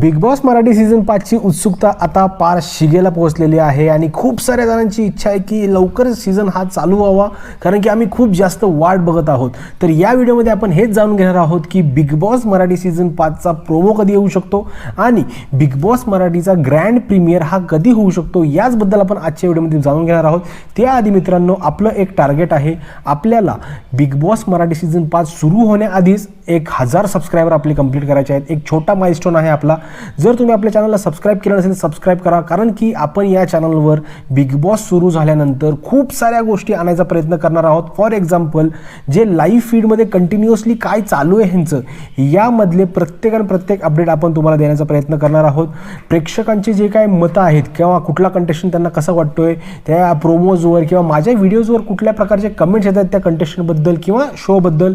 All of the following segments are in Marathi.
बिग बॉस मराठी सीझन पाचची उत्सुकता आता पार शिगेला पोहोचलेली आहे आणि खूप साऱ्या जणांची इच्छा आहे की लवकर सीझन हा चालू व्हावा कारण की आम्ही खूप जास्त वाट बघत आहोत. तर या व्हिडिओमध्ये आपण हेच जाणून घेणार आहोत की बिग बॉस मराठी सीझन पाचचा प्रोमो कधी येऊ शकतो आणि बिग बॉस मराठीचा ग्रँड प्रीमियर हा कधी होऊ शकतो याचबद्दल आपण आजच्या व्हिडिओमध्ये जाणून घेणार आहोत. त्याआधी मित्रांनो आपलं एक टार्गेट आहे. आपल्याला बिग बॉस मराठी सीझन पाच सुरू होण्याआधीच एक हजार सबस्क्रायबर आपले कंप्लीट करायचे आहेत. एक छोटा माइलस्टोन आहे आपला. जर तुम्ही आपल्या चॅनलला सबस्क्राईब केलं नसेल सबस्क्राईब करा. कारण की आपण या चॅनलवर बिग बॉस सुरू झाल्यानंतर खूप साऱ्या गोष्टी आणायचा प्रयत्न करणार आहोत. फॉर एक्झाम्पल जे लाईव्ह फीडमध्ये कंटिन्युअसली काय चालू आहे ह्यांचं यामधले प्रत्येकानं प्रत्येक अपडेट आपण तुम्हाला देण्याचा प्रयत्न करणार आहोत. प्रेक्षकांचे जे काय मतं आहेत किंवा कुठला कंटेस्टंट त्यांना कसं वाटतोय त्या प्रोमोजवर किंवा माझ्या व्हिडिओजवर कुठल्या प्रकारचे कमेंट्स येतात त्या कंटेस्टंटबद्दल किंवा शोबद्दल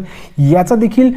याचा देखील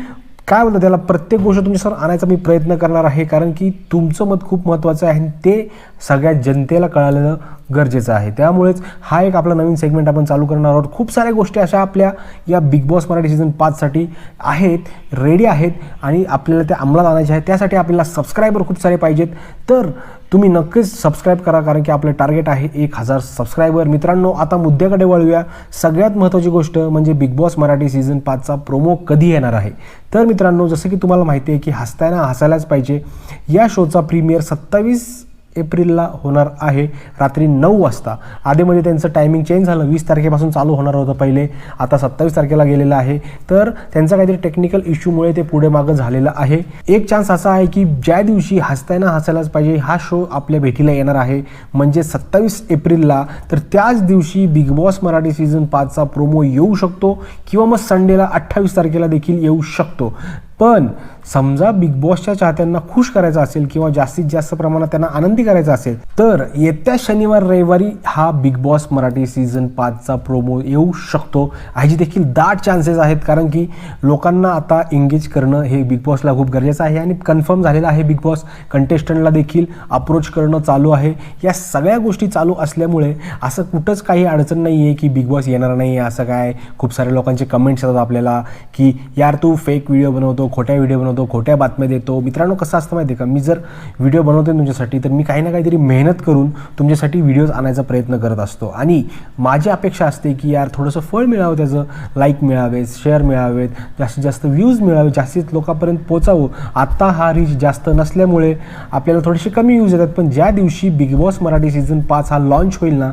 काय बोलतात त्याला? प्रत्येक गोष्ट तुमच्यासमोर आणायचा मी प्रयत्न करणार आहे कारण की तुमचं मत खूप महत्त्वाचं आहे आणि ते सगळ्या जनतेला कळालेलं गरजेचं आहे. त्यामुळेच हा एक आपला नवीन सेगमेंट आपण चालू करणार आहोत. खूप साऱ्या गोष्टी अशा आपल्या या बिग बॉस मराठी सीझन पाचसाठी आहेत रेडी आहेत आणि आपल्याला त्या अंमलात आणायच्या आहेत. त्यासाठी आपल्याला सबस्क्रायबर खूप सारे पाहिजेत. तर तुम्ही नक्कीच सबस्क्राईब करा कारण की आपलं टार्गेट आहे एक हजार सबस्क्रायबर मित्रांनो आता मुद्द्याकडे वळूया. सगळ्यात महत्त्वाची गोष्ट म्हणजे बिग बॉस मराठी सीझन पाचचा प्रोमो कधी येणार आहे? तर मित्रांनो जसं की तुम्हाला माहिती आहे की हसताना हसायलाच पाहिजे. या शोचा प्रीमियर सत्तावीस एप्रिलला होणार आहे. रात्री नऊ वाजता. आधीमध्ये त्यांचं टायमिंग चेंज झालं. वीस तारखेपासून चालू होणार होतं पहिले. आता सत्तावीस तारखेला गेलेलं आहे. तर त्यांचा काहीतरी टेक्निकल इश्यूमुळे ते पुढे मागं झालेलं आहे. एक चान्स असा आहे की ज्या दिवशी हसताना हसायलाच पाहिजे हा शो आपल्या भेटीला येणार आहे. म्हणजे सत्तावीस एप्रिलला तर त्याच दिवशी बिग बॉस मराठी सीझन पाचचा प्रोमो येऊ शकतो किंवा मग संडेला अठ्ठावीस तारखेला देखील येऊ शकतो. पण समजा बिग बॉसच्या चाहत्यांना खुश करायचं असेल किंवा जास्तीत जास्त प्रमाणात त्यांना आनंदी करायचं असेल तर येत्या शनिवार रविवारी हा बिग बॉस मराठी सीझन पाचचा प्रोमो येऊ शकतो. ह्याची देखील दाट चान्सेस आहेत कारण की लोकांना आता एंगेज करणं हे बिग बॉसला खूप गरजेचं आहे आणि कन्फर्म झालेलं आहे बिग बॉस कंटेस्टंटला देखील अप्रोच करणं चालू आहे. या सगळ्या गोष्टी चालू असल्यामुळे असं कुठंच काही अडचण नाही आहे की बिग बॉस येणार नाही असं काय. खूप साऱ्या लोकांचे कमेंट्स येतात आपल्याला की यार तू फेक व्हिडिओ बनवतो खोट्या व्हिडिओ बनवतो खोट्या बातम्या देतो. मित्रांनो कसं असतं माहिती आहे का? मी जर व्हिडिओ बनवतो तुमच्यासाठी तर मी काही ना काहीतरी मेहनत करून तुमच्यासाठी व्हिडिओज आणायचा प्रयत्न करत असतो. आणि माझी अपेक्षा असते की यार थोडंसं फळ मिळावं त्याचं लाईक मिळावेत शेअर मिळावेत जास्तीत जास्त व्ह्यूज मिळावे जास्तीत लोकांपर्यंत पोचावं आत्ता हा रीच जास्त नसल्यामुळे आपल्याला थोडेसे कमी व्ह्यूज येतात पण ज्या दिवशी बिग बॉस मराठी सीझन पाच हा लॉन्च होईल ना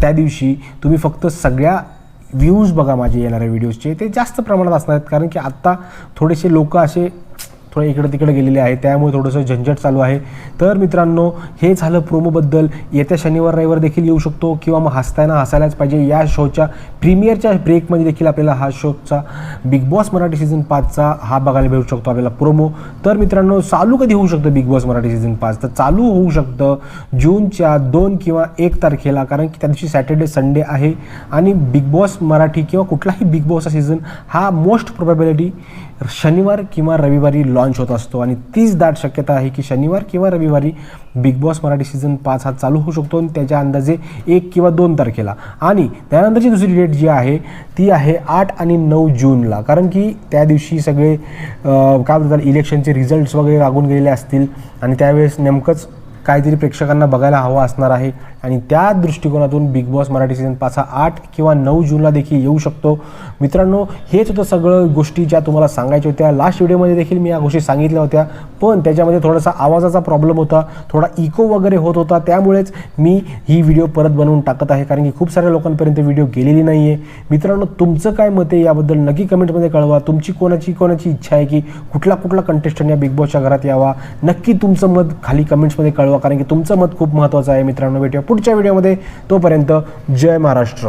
त्या दिवशी तुम्ही फक्त सगळ्या व्ह्यूज बघा माझे येणाऱ्या व्हिडिओजचे ते जास्त प्रमाणात असणार आहेत. कारण की आत्ता थोडेसे लोक असे थोडं इकडं तिकडे गेलेले आहे. त्यामुळे थोडंसं झंझट चालू आहे. तर मित्रांनो हे झालं प्रोमोबद्दल. येत्या शनिवार रविवार देखील येऊ शकतो किंवा मग हसताना हसायलाच पाहिजे. या शोच्या प्रीमियरच्या ब्रेकमध्ये देखील आपल्याला हा शोचा बिग बॉस मराठी सीझन पाचचा हा बघायला भेटू शकतो आपल्याला प्रोमो. तर मित्रांनो चालू कधी होऊ शकतं बिग बॉस मराठी सीझन पाच? तर चालू होऊ शकतं जूनच्या दोन किंवा एक तारखेला कारण की त्या दिवशी सॅटर्डे संडे आहे. आणि बिग बॉस मराठी किंवा कुठलाही बिग बॉसचा सीझन हा मोस्ट प्रोबॅबिलिटी शनिवार किंवा रविवारी लॉन्च होत असतो. आणि तीच दाट शक्यता आहे की शनिवार किंवा रविवारी बिग बॉस मराठी सीझन पाच हा चालू होऊ शकतो आणि त्याच्या अंदाजे एक किंवा दोन तारखेला. आणि त्यानंतरची दुसरी डेट जी आहे ती आहे आठ आणि नऊ जूनला. कारण की त्या दिवशी सगळे काय म्हणतात इलेक्शनचे रिझल्ट्स वगैरे लागून गेलेले असतील. आणि त्यावेळेस नेमकंच काहीतरी प्रेक्षकांना बघायला हवा असणार आहे. आणि त्या दृष्टिकोनातून बिग बॉस मराठी सीझन पाच हा आठ किंवा नऊ जूनला देखील येऊ शकतो. मित्रांनो हेच होतं सगळं गोष्टी ज्या तुम्हाला सांगायच्या होत्या. लास्ट व्हिडिओमध्ये देखील मी या गोष्टी सांगितल्या होत्या. पण त्याच्यामध्ये थोडासा आवाजाचा प्रॉब्लेम होता. थोडा इको वगैरे होत होता. त्यामुळेच मी ही व्हिडिओ परत बनवून टाकत आहे. कारण की खूप साऱ्या लोकांपर्यंत व्हिडिओ गेलेली नाही आहे मित्रांनो तुमचं काय मत आहे याबद्दल नक्की कमेंटमध्ये कळवा. तुमची कोणाची कोणाची इच्छा आहे की कुठला कुठला कंटेस्टंट या बिग बॉसच्या घरात यावा? नक्की तुमचं मत खाली कमेंट्समध्ये कळवा. कारण की तुमचं मत खूप महत्त्वाचं आहे मित्रांनो. भेटूया पुढच्या व्हिडिओमध्ये तोपर्यंत जय महाराष्ट्र.